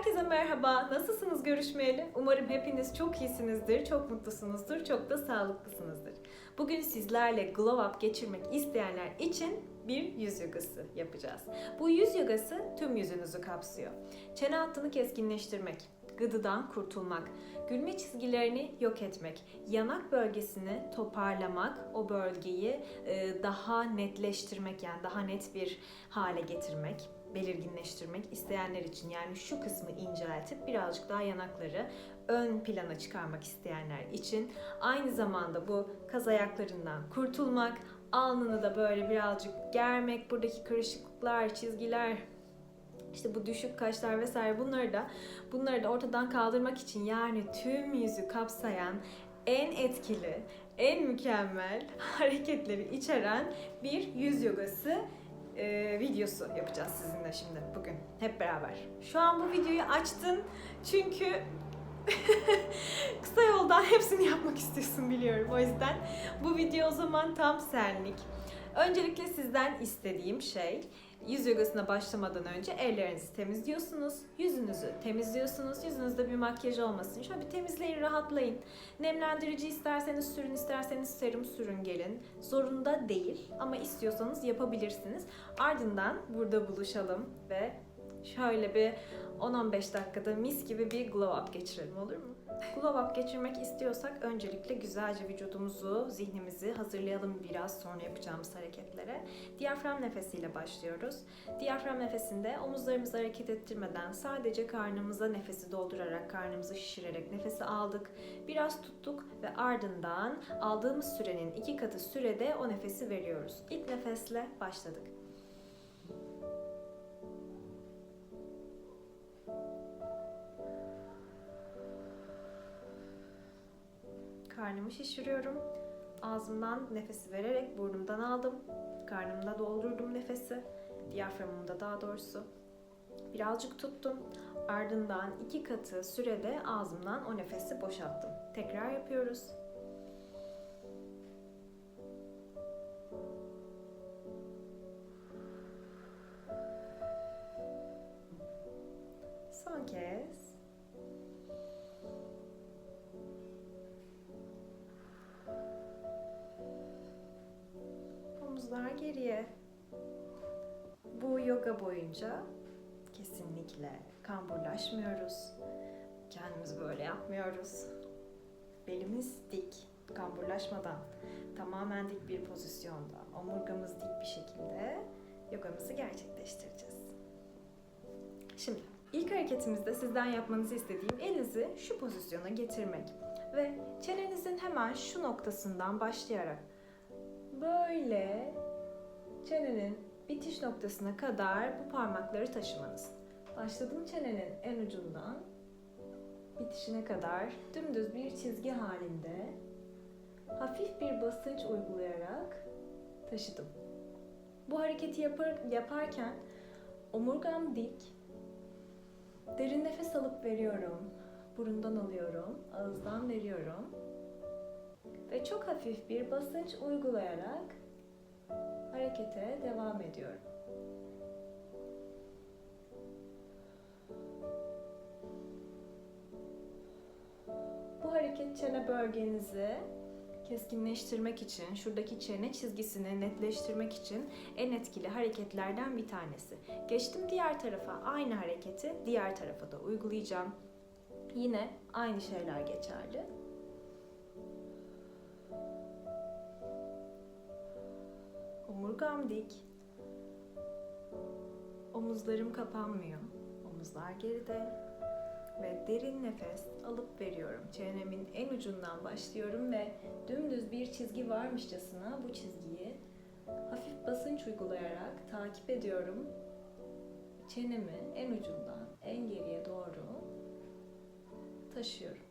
Herkese merhaba. Nasılsınız görüşmeyeli? Umarım hepiniz çok iyisinizdir, çok mutlusunuzdur, çok da sağlıklısınızdır. Bugün sizlerle glow up geçirmek isteyenler için bir yüz yogası yapacağız. Bu yüz yogası tüm yüzünüzü kapsıyor. Çene hattını keskinleştirmek, gıdıdan kurtulmak, gülme çizgilerini yok etmek, yanak bölgesini toparlamak, o bölgeyi e, daha netleştirmek yani daha net bir hale getirmek, belirginleştirmek isteyenler için yani şu kısmı inceltip birazcık daha yanakları ön plana çıkarmak isteyenler için. Aynı zamanda bu kaz ayaklarından kurtulmak, alnını da böyle birazcık germek, buradaki kırışıklıklar, çizgiler, işte bu düşük kaşlar vesaire bunları da bunları da ortadan kaldırmak için yani tüm yüzü kapsayan en etkili, en mükemmel hareketleri içeren bir yüz yogası e, videosu yapacağız sizinle şimdi bugün hep beraber. Şu an bu videoyu açtın çünkü kısa yoldan hepsini yapmak istiyorsun biliyorum. O yüzden bu video o zaman tam senlik. Öncelikle sizden istediğim şey yüz yogasına başlamadan önce ellerinizi temizliyorsunuz, yüzünüzü temizliyorsunuz. Yüzünüzde bir makyaj olmasın. Şöyle bir temizleyin, rahatlayın. Nemlendirici isterseniz sürün, isterseniz serum sürün gelin. Zorunda değil ama istiyorsanız yapabilirsiniz. Ardından burada buluşalım ve şöyle bir 10-15 dakikada mis gibi bir glow up geçirelim olur mu? Glow up geçirmek istiyorsak öncelikle güzelce vücudumuzu, zihnimizi hazırlayalım biraz sonra yapacağımız hareketlere. Diyafram nefesiyle başlıyoruz. Diyafram nefesinde omuzlarımızı hareket ettirmeden sadece karnımıza nefesi doldurarak, karnımızı şişirerek nefesi aldık. Biraz tuttuk ve ardından aldığımız sürenin iki katı sürede o nefesi veriyoruz. İlk nefesle başladık. Karnımı şişiriyorum. Ağzımdan nefesi vererek burnumdan aldım. Karnımda doldurdum nefesi. Diyaframımda daha doğrusu. Birazcık tuttum. Ardından iki katı sürede ağzımdan o nefesi boşalttım. Tekrar yapıyoruz. Yoga boyunca kesinlikle kamburlaşmıyoruz. Kendimizi böyle yapmıyoruz. Belimiz dik, kamburlaşmadan, tamamen dik bir pozisyonda, omurgamız dik bir şekilde yogamızı gerçekleştireceğiz. Şimdi ilk hareketimizde sizden yapmanızı istediğim elinizi şu pozisyona getirmek ve çenenizin hemen şu noktasından başlayarak böyle çenenin bitiş noktasına kadar bu parmakları taşımanız. Başladım çenenin en ucundan bitişine kadar dümdüz bir çizgi halinde hafif bir basınç uygulayarak taşıdım. Bu hareketi yapar, yaparken omurgam dik, derin nefes alıp veriyorum. Burundan alıyorum, ağızdan veriyorum ve çok hafif bir basınç uygulayarak harekete devam ediyorum. Bu hareket çene bölgenizi keskinleştirmek için, şuradaki çene çizgisini netleştirmek için en etkili hareketlerden bir tanesi. Geçtim diğer tarafa, aynı hareketi diğer tarafa da uygulayacağım. Yine aynı şeyler geçerli. Omurgam dik. Omuzlarım kapanmıyor. Omuzlar geride. Ve derin nefes alıp veriyorum. Çenemin en ucundan başlıyorum ve dümdüz bir çizgi varmışçasına bu çizgiyi hafif basınç uygulayarak takip ediyorum. Çenemi en ucundan en geriye doğru taşıyorum.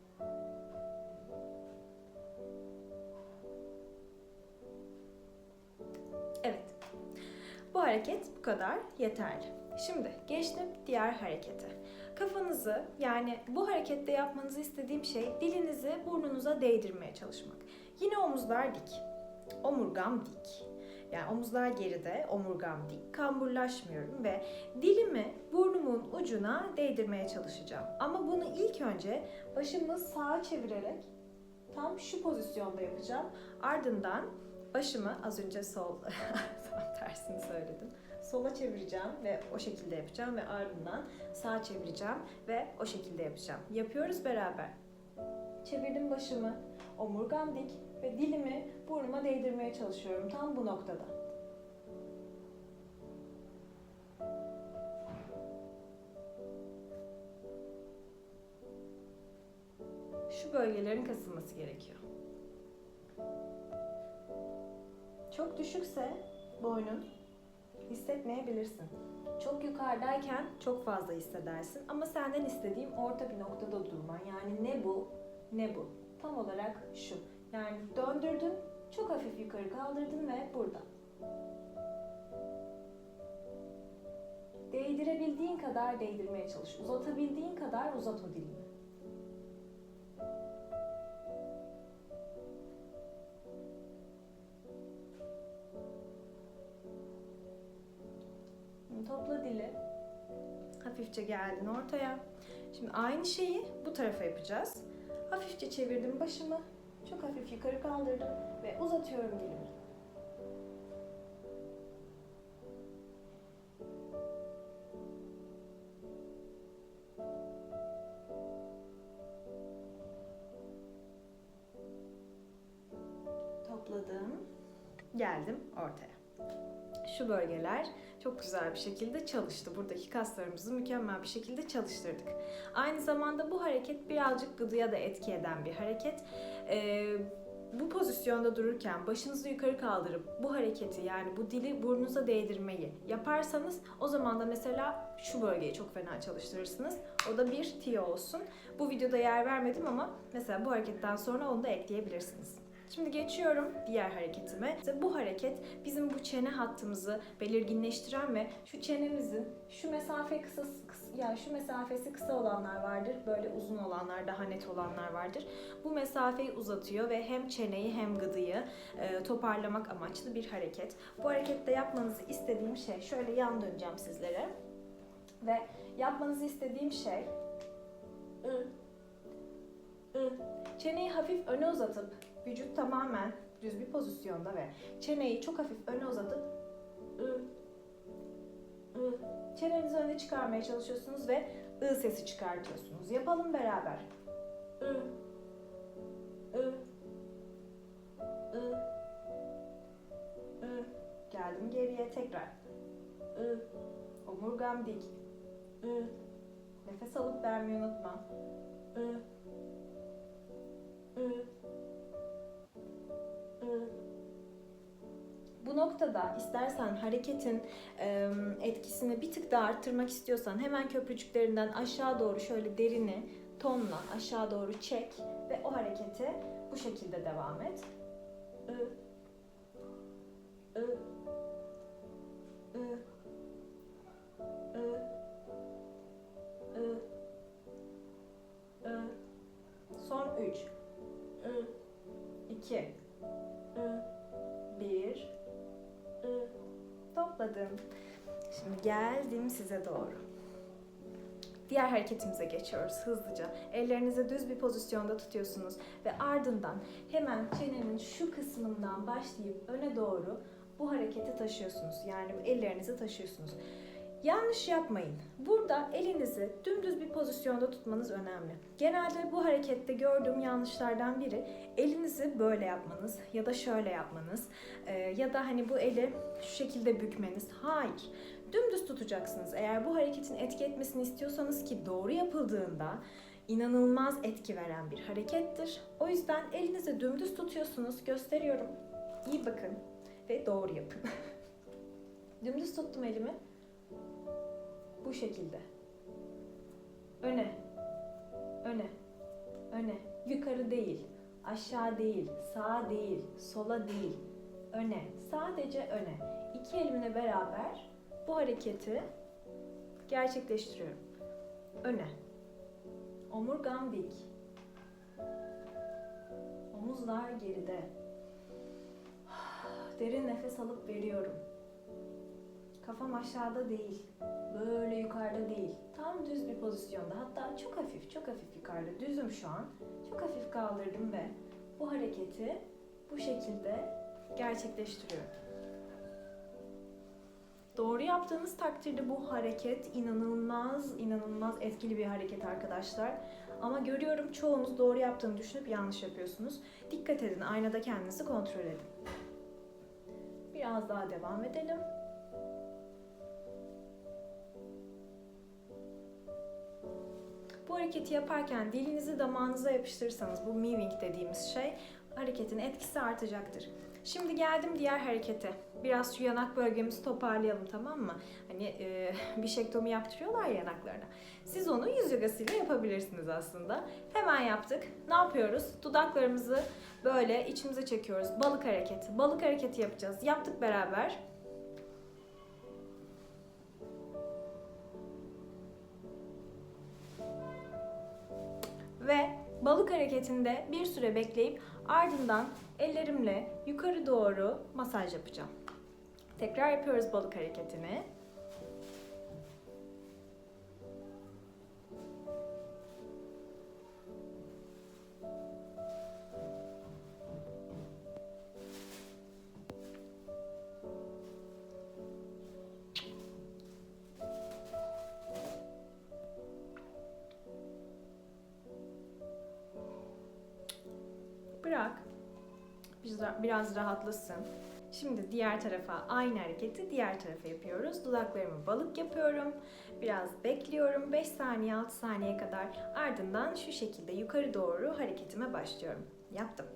Hareket bu kadar yeterli. Şimdi geçtim diğer harekete. Kafanızı yani bu harekette yapmanızı istediğim şey dilinizi burnunuza değdirmeye çalışmak. Yine omuzlar dik. Omurgam dik. Yani omuzlar geride, omurgam dik, kamburlaşmıyorum ve dilimi burnumun ucuna değdirmeye çalışacağım. Ama bunu ilk önce başımı sağa çevirerek tam şu pozisyonda yapacağım. Ardından başımı az önce sol, söyledim. Sola çevireceğim ve o şekilde yapacağım ve ardından sağa çevireceğim ve o şekilde yapacağım. Yapıyoruz beraber. Çevirdim başımı, omurgam dik ve dilimi burnuma değdirmeye çalışıyorum tam bu noktada. Şu bölgelerin kasılması gerekiyor. Çok düşükse boynun hissetmeyebilirsin. Çok yukarıdayken çok fazla hissedersin ama senden istediğim orta bir noktada durman. Yani ne bu ne bu. Tam olarak şu. Yani döndürdün, çok hafif yukarı kaldırdın ve burada. Değdirebildiğin kadar değdirmeye çalış. Uzatabildiğin kadar uzat o dilini. Topla dili. Hafifçe geldin ortaya. Şimdi aynı şeyi bu tarafa yapacağız. Hafifçe çevirdim başımı. Çok hafif yukarı kaldırdım ve uzatıyorum dilimi. Topladım. Geldim ortaya. Şu bölgeler çok güzel bir şekilde çalıştı. Buradaki kaslarımızı mükemmel bir şekilde çalıştırdık. Aynı zamanda bu hareket birazcık gıdıya da etki eden bir hareket. Ee, bu pozisyonda dururken başınızı yukarı kaldırıp bu hareketi yani bu dili burnunuza değdirmeyi yaparsanız o zaman da mesela şu bölgeyi çok fena çalıştırırsınız. O da bir tiyo olsun. Bu videoda yer vermedim ama mesela bu hareketten sonra onu da ekleyebilirsiniz. Şimdi geçiyorum diğer hareketime. İşte bu hareket bizim bu çene hattımızı belirginleştiren ve şu çenemizin şu mesafe kısa, kısa yani şu mesafesi kısa olanlar vardır. Böyle uzun olanlar, daha net olanlar vardır. Bu mesafeyi uzatıyor ve hem çeneyi hem gıdıyı e, toparlamak amaçlı bir hareket. Bu harekette yapmanızı istediğim şey şöyle yan döneceğim sizlere. Ve yapmanızı istediğim şey. Çeneyi hafif öne uzatıp vücut tamamen düz bir pozisyonda ve çeneyi çok hafif öne uzatıp ı, ı. çenenizi öne çıkarmaya çalışıyorsunuz ve ı sesi çıkartıyorsunuz. Yapalım beraber. ı, ı, ı, ı. Geldim geriye tekrar. ı, omurgam dik. ı. Nefes alıp vermeyi unutma. ı, ı. Bu noktada istersen hareketin etkisini bir tık daha arttırmak istiyorsan hemen köprücüklerinden aşağı doğru şöyle derini tonla aşağı doğru çek ve o hareketi bu şekilde devam et. I, I, Topladım. Şimdi geldim size doğru. Diğer hareketimize geçiyoruz hızlıca. Ellerinizi düz bir pozisyonda tutuyorsunuz ve ardından hemen çenenin şu kısmından başlayıp öne doğru bu hareketi taşıyorsunuz. Yani ellerinizi taşıyorsunuz. Yanlış yapmayın. Burada elinizi dümdüz bir pozisyonda tutmanız önemli. Genelde bu harekette gördüğüm yanlışlardan biri elinizi böyle yapmanız ya da şöyle yapmanız e, ya da hani bu eli şu şekilde bükmeniz. Hayır. Dümdüz tutacaksınız. Eğer bu hareketin etki etmesini istiyorsanız ki doğru yapıldığında inanılmaz etki veren bir harekettir. O yüzden elinizi dümdüz tutuyorsunuz. Gösteriyorum. İyi bakın ve doğru yapın. dümdüz tuttum elimi. Bu şekilde. Öne. Öne. Öne. Yukarı değil. Aşağı değil. Sağa değil. Sola değil. Öne. Sadece öne. İki elimle beraber bu hareketi gerçekleştiriyorum. Öne. Omurgam dik. Omuzlar geride. Derin nefes alıp veriyorum. Kafam aşağıda değil. Böyle yukarıda değil. Tam düz bir pozisyonda. Hatta çok hafif, çok hafif yukarıda. Düzüm şu an. Çok hafif kaldırdım ve bu hareketi bu şekilde gerçekleştiriyorum. Doğru yaptığınız takdirde bu hareket inanılmaz, inanılmaz etkili bir hareket arkadaşlar. Ama görüyorum çoğunuz doğru yaptığını düşünüp yanlış yapıyorsunuz. Dikkat edin, aynada kendinizi kontrol edin. Biraz daha devam edelim. Bu hareketi yaparken dilinizi damağınıza yapıştırırsanız bu moving dediğimiz şey hareketin etkisi artacaktır. Şimdi geldim diğer harekete. Biraz şu yanak bölgemizi toparlayalım tamam mı? Hani e, bişektomi yaptırıyorlar ya yanaklarına. Siz onu yüz yogasıyla yapabilirsiniz aslında. Hemen yaptık. Ne yapıyoruz? Dudaklarımızı böyle içimize çekiyoruz. Balık hareketi. Balık hareketi yapacağız. Yaptık beraber. Ve balık hareketinde bir süre bekleyip ardından ellerimle yukarı doğru masaj yapacağım. Tekrar yapıyoruz balık hareketini. Biraz- rahatlasın. Şimdi diğer tarafa aynı hareketi diğer tarafa yapıyoruz. Dudaklarımı balık yapıyorum. Biraz bekliyorum. 5 saniye 6 saniye kadar. Ardından şu şekilde yukarı doğru hareketime başlıyorum. Yaptım.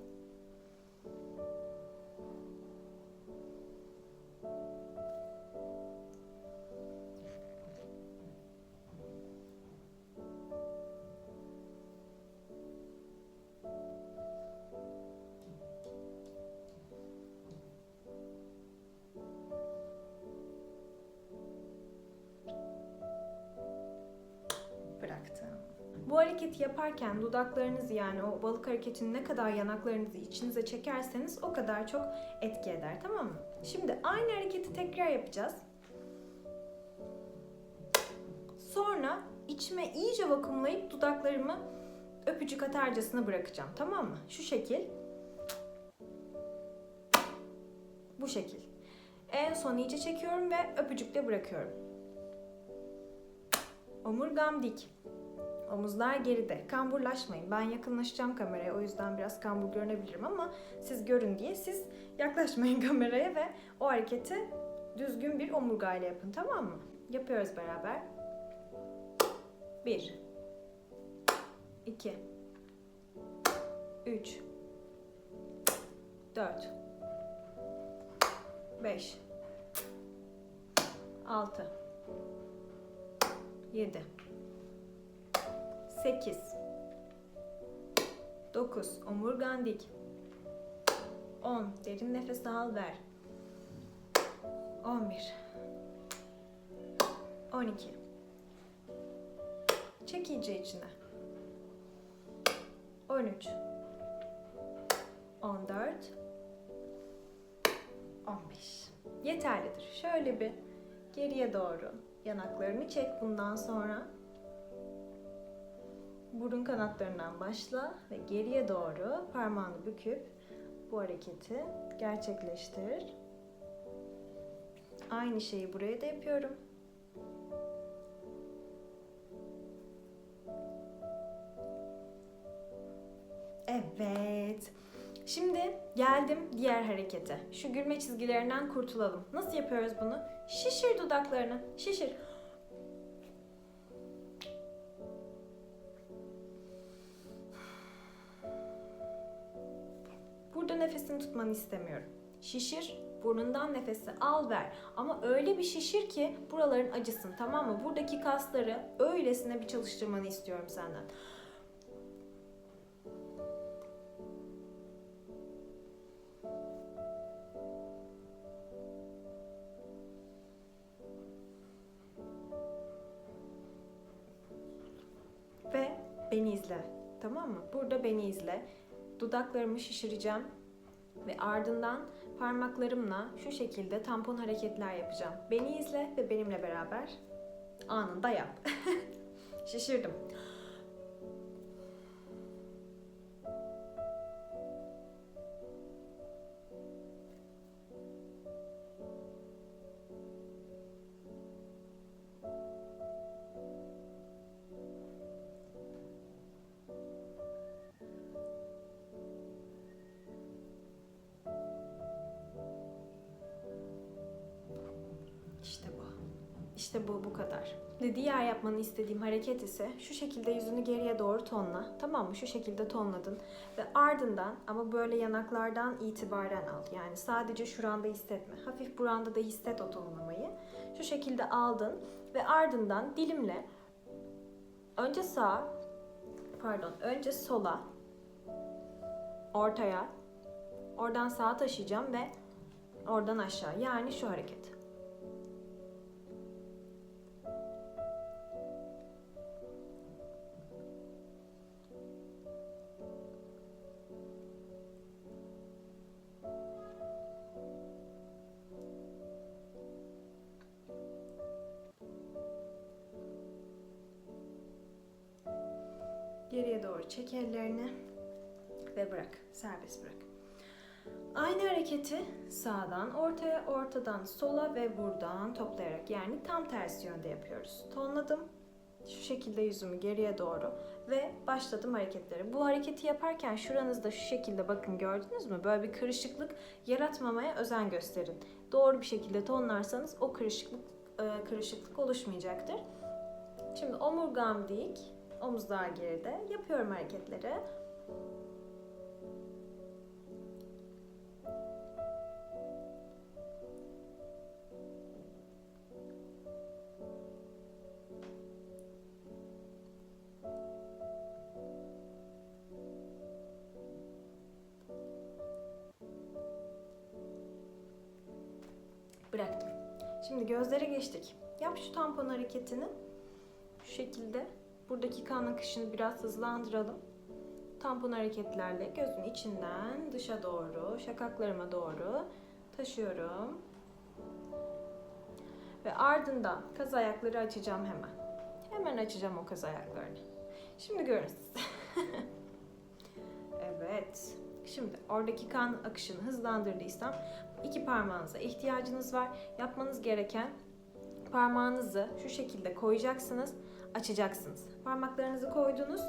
Bu hareketi yaparken dudaklarınızı yani o balık hareketini ne kadar yanaklarınızı içinize çekerseniz o kadar çok etki eder tamam mı? Şimdi aynı hareketi tekrar yapacağız. Sonra içime iyice vakumlayıp dudaklarımı öpücük atarcasına bırakacağım tamam mı? Şu şekil. Bu şekil. En son iyice çekiyorum ve öpücükle bırakıyorum. Omurgam dik. Omuzlar geride. Kamburlaşmayın. Ben yakınlaşacağım kameraya. O yüzden biraz kambur görünebilirim ama siz görün diye siz yaklaşmayın kameraya ve o hareketi düzgün bir omurgayla yapın. Tamam mı? Yapıyoruz beraber. 1 2 3 4 5 6 7 8 9 omurgan dik 10 derin nefes al ver. 11 12 çek iyice içine. 13 14 15 yeterlidir. Şöyle bir geriye doğru yanaklarını çek bundan sonra. Burun kanatlarından başla ve geriye doğru parmağını büküp bu hareketi gerçekleştir. Aynı şeyi buraya da yapıyorum. Evet. Şimdi geldim diğer harekete. Şu gülme çizgilerinden kurtulalım. Nasıl yapıyoruz bunu? Şişir dudaklarını. Şişir. Tutmanı istemiyorum. Şişir, burnundan nefesi al ver. Ama öyle bir şişir ki buraların acısın tamam mı? Buradaki kasları öylesine bir çalıştırmanı istiyorum senden. Ve beni izle. Tamam mı? Burada beni izle. Dudaklarımı şişireceğim ve ardından parmaklarımla şu şekilde tampon hareketler yapacağım. Beni izle ve benimle beraber anında yap. Şaşırdım. Yapmanı istediğim hareket ise şu şekilde yüzünü geriye doğru tonla. Tamam mı? Şu şekilde tonladın. Ve ardından ama böyle yanaklardan itibaren al. Yani sadece şuranda hissetme. Hafif buranda da hisset o tonlamayı. Şu şekilde aldın ve ardından dilimle önce sağa pardon önce sola ortaya oradan sağa taşıyacağım ve oradan aşağı. Yani şu hareket. Geriye doğru çek ellerini ve bırak. Serbest bırak. Aynı hareketi sağdan ortaya, ortadan sola ve buradan toplayarak yani tam tersi yönde yapıyoruz. Tonladım. Şu şekilde yüzümü geriye doğru ve başladım hareketleri. Bu hareketi yaparken şuranızda şu şekilde bakın gördünüz mü? Böyle bir kırışıklık yaratmamaya özen gösterin. Doğru bir şekilde tonlarsanız o kırışıklık e, kırışıklık oluşmayacaktır. Şimdi omurgam dik, omuzlar geride. Yapıyorum hareketleri. Bıraktım. Şimdi gözlere geçtik. Yap şu tampon hareketini. Şu şekilde. Buradaki kan akışını biraz hızlandıralım. Tampon hareketlerle gözün içinden dışa doğru, şakaklarıma doğru taşıyorum. Ve ardından kaz ayakları açacağım hemen. Hemen açacağım o kaz ayaklarını. Şimdi görün evet. Şimdi oradaki kan akışını hızlandırdıysam iki parmağınıza ihtiyacınız var. Yapmanız gereken parmağınızı şu şekilde koyacaksınız, açacaksınız. Parmaklarınızı koydunuz,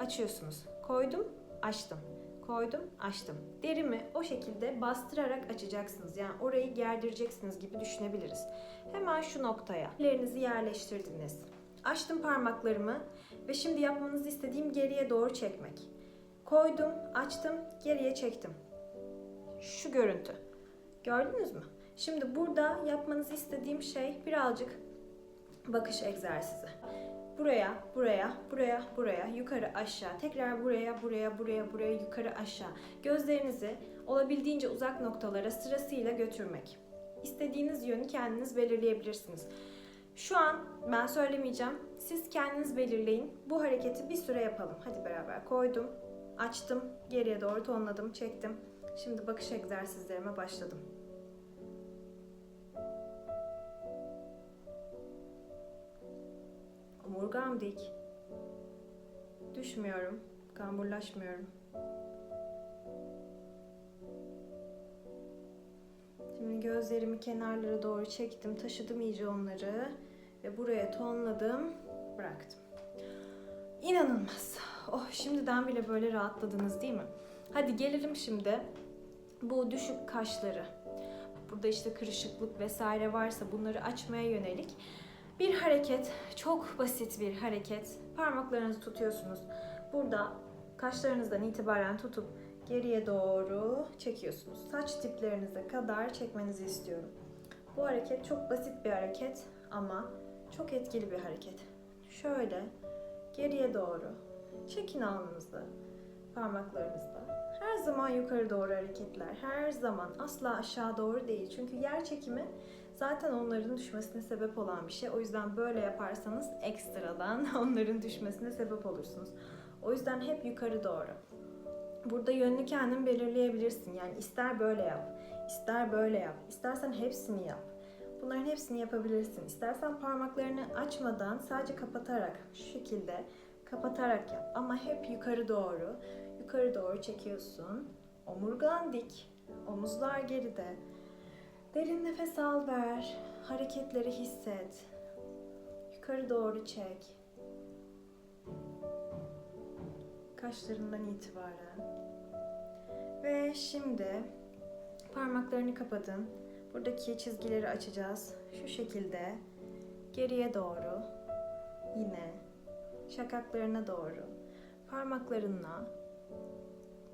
açıyorsunuz. Koydum, açtım. Koydum, açtım. Derimi o şekilde bastırarak açacaksınız. Yani orayı gerdireceksiniz gibi düşünebiliriz. Hemen şu noktaya ellerinizi yerleştirdiniz. Açtım parmaklarımı ve şimdi yapmanızı istediğim geriye doğru çekmek. Koydum, açtım, geriye çektim. Şu görüntü. Gördünüz mü? Şimdi burada yapmanızı istediğim şey birazcık bakış egzersizi. Buraya, buraya, buraya, buraya, yukarı aşağı, tekrar buraya, buraya, buraya, buraya, yukarı aşağı. Gözlerinizi olabildiğince uzak noktalara sırasıyla götürmek. İstediğiniz yönü kendiniz belirleyebilirsiniz. Şu an ben söylemeyeceğim. Siz kendiniz belirleyin. Bu hareketi bir süre yapalım. Hadi beraber koydum, açtım, geriye doğru tonladım, çektim. Şimdi bakış egzersizlerime başladım. Omurgam dik. Düşmüyorum, kamburlaşmıyorum. Şimdi gözlerimi kenarlara doğru çektim, taşıdım iyice onları ve buraya tonladım, bıraktım. İnanılmaz. Oh şimdiden bile böyle rahatladınız değil mi? Hadi gelelim şimdi bu düşük kaşları. Burada işte kırışıklık vesaire varsa bunları açmaya yönelik bir hareket, çok basit bir hareket. Parmaklarınızı tutuyorsunuz. Burada kaşlarınızdan itibaren tutup geriye doğru çekiyorsunuz. Saç diplerinize kadar çekmenizi istiyorum. Bu hareket çok basit bir hareket ama çok etkili bir hareket. Şöyle geriye doğru çekin alnınızla, parmaklarınızla. Her zaman yukarı doğru hareketler. Her zaman asla aşağı doğru değil. Çünkü yer çekimi zaten onların düşmesine sebep olan bir şey. O yüzden böyle yaparsanız ekstradan onların düşmesine sebep olursunuz. O yüzden hep yukarı doğru. Burada yönünü kendin belirleyebilirsin. Yani ister böyle yap, İster böyle yap, istersen hepsini yap. Bunların hepsini yapabilirsin. İstersen parmaklarını açmadan sadece kapatarak şu şekilde kapatarak yap. Ama hep yukarı doğru, yukarı doğru çekiyorsun. Omurgan dik, omuzlar geride. Derin nefes al ver. Hareketleri hisset. Yukarı doğru çek. Kaşlarından itibaren. Ve şimdi parmaklarını kapadın. Buradaki çizgileri açacağız. Şu şekilde geriye doğru. Yine şakaklarına doğru. Parmaklarınla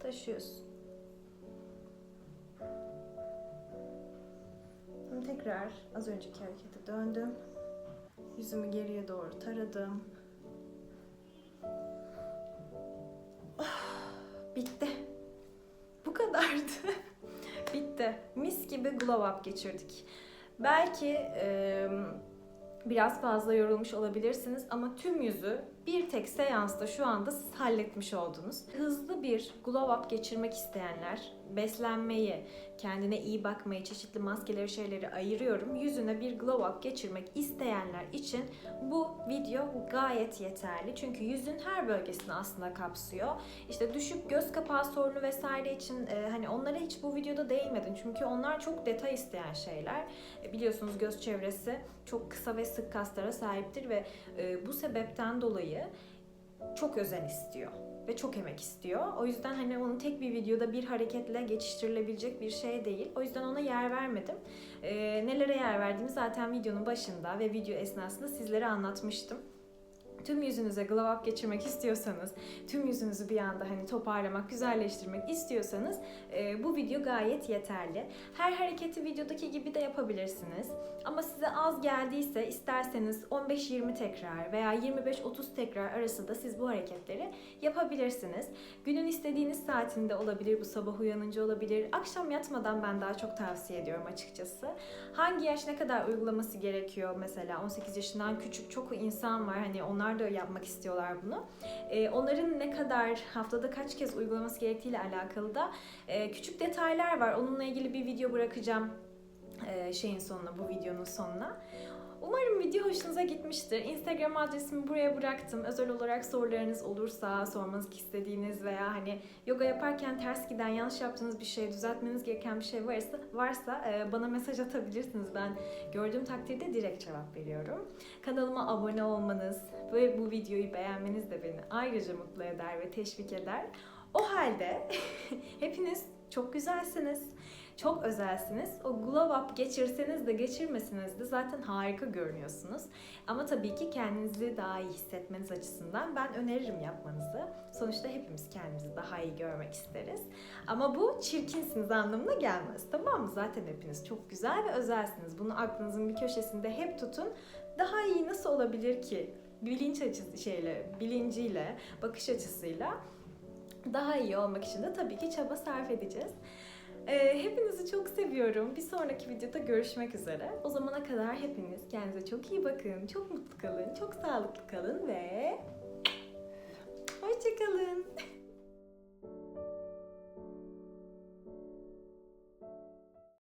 taşıyorsun. Şimdi tekrar az önceki harekete döndüm. Yüzümü geriye doğru taradım. Ah, Bitti. Bu kadardı. Bitti. Mis gibi glow up geçirdik. Belki e, biraz fazla yorulmuş olabilirsiniz ama tüm yüzü bir tek seansta şu anda siz halletmiş oldunuz. Hızlı bir glow up geçirmek isteyenler, beslenmeyi, kendine iyi bakmayı, çeşitli maskeleri şeyleri ayırıyorum. Yüzüne bir glow up geçirmek isteyenler için bu video gayet yeterli. Çünkü yüzün her bölgesini aslında kapsıyor. İşte düşük göz kapağı sorunu vesaire için e, hani onlara hiç bu videoda değinmedim. Çünkü onlar çok detay isteyen şeyler. E, biliyorsunuz göz çevresi çok kısa ve sık kaslara sahiptir ve e, bu sebepten dolayı çok özen istiyor ve çok emek istiyor. O yüzden hani onu tek bir videoda bir hareketle geçiştirilebilecek bir şey değil. O yüzden ona yer vermedim. Ee, nelere yer verdiğimi zaten videonun başında ve video esnasında sizlere anlatmıştım. Tüm yüzünüze glow up geçirmek istiyorsanız, tüm yüzünüzü bir anda hani toparlamak, güzelleştirmek istiyorsanız e, bu video gayet yeterli. Her hareketi videodaki gibi de yapabilirsiniz. Ama size az geldiyse isterseniz 15-20 tekrar veya 25-30 tekrar arasında siz bu hareketleri yapabilirsiniz. Günün istediğiniz saatinde olabilir, bu sabah uyanınca olabilir. Akşam yatmadan ben daha çok tavsiye ediyorum açıkçası. Hangi yaş ne kadar uygulaması gerekiyor mesela 18 yaşından küçük çok insan var hani onlar da yapmak istiyorlar bunu. Ee, onların ne kadar haftada kaç kez uygulaması gerektiğiyle alakalı da e, küçük detaylar var. Onunla ilgili bir video bırakacağım e, şeyin sonuna, bu videonun sonuna. Umarım video hoşunuza gitmiştir. Instagram adresimi buraya bıraktım. Özel olarak sorularınız olursa, sormanız istediğiniz veya hani yoga yaparken ters giden, yanlış yaptığınız bir şey, düzeltmeniz gereken bir şey varsa, varsa e, bana mesaj atabilirsiniz. Ben gördüğüm takdirde direkt cevap veriyorum. Kanalıma abone olmanız ve bu videoyu beğenmeniz de beni ayrıca mutlu eder ve teşvik eder. O halde hepiniz çok güzelsiniz. Çok özelsiniz. O glow up geçirseniz de geçirmeseniz de zaten harika görünüyorsunuz. Ama tabii ki kendinizi daha iyi hissetmeniz açısından ben öneririm yapmanızı. Sonuçta hepimiz kendimizi daha iyi görmek isteriz. Ama bu çirkinsiniz anlamına gelmez. Tamam mı? Zaten hepiniz çok güzel ve özelsiniz. Bunu aklınızın bir köşesinde hep tutun. Daha iyi nasıl olabilir ki? Bilinç açısı şeyle, bilinciyle, bakış açısıyla daha iyi olmak için de tabii ki çaba sarf edeceğiz. Ee, hepinizi çok seviyorum. Bir sonraki videoda görüşmek üzere. O zamana kadar hepiniz kendinize çok iyi bakın, çok mutlu kalın, çok sağlıklı kalın ve hoşçakalın.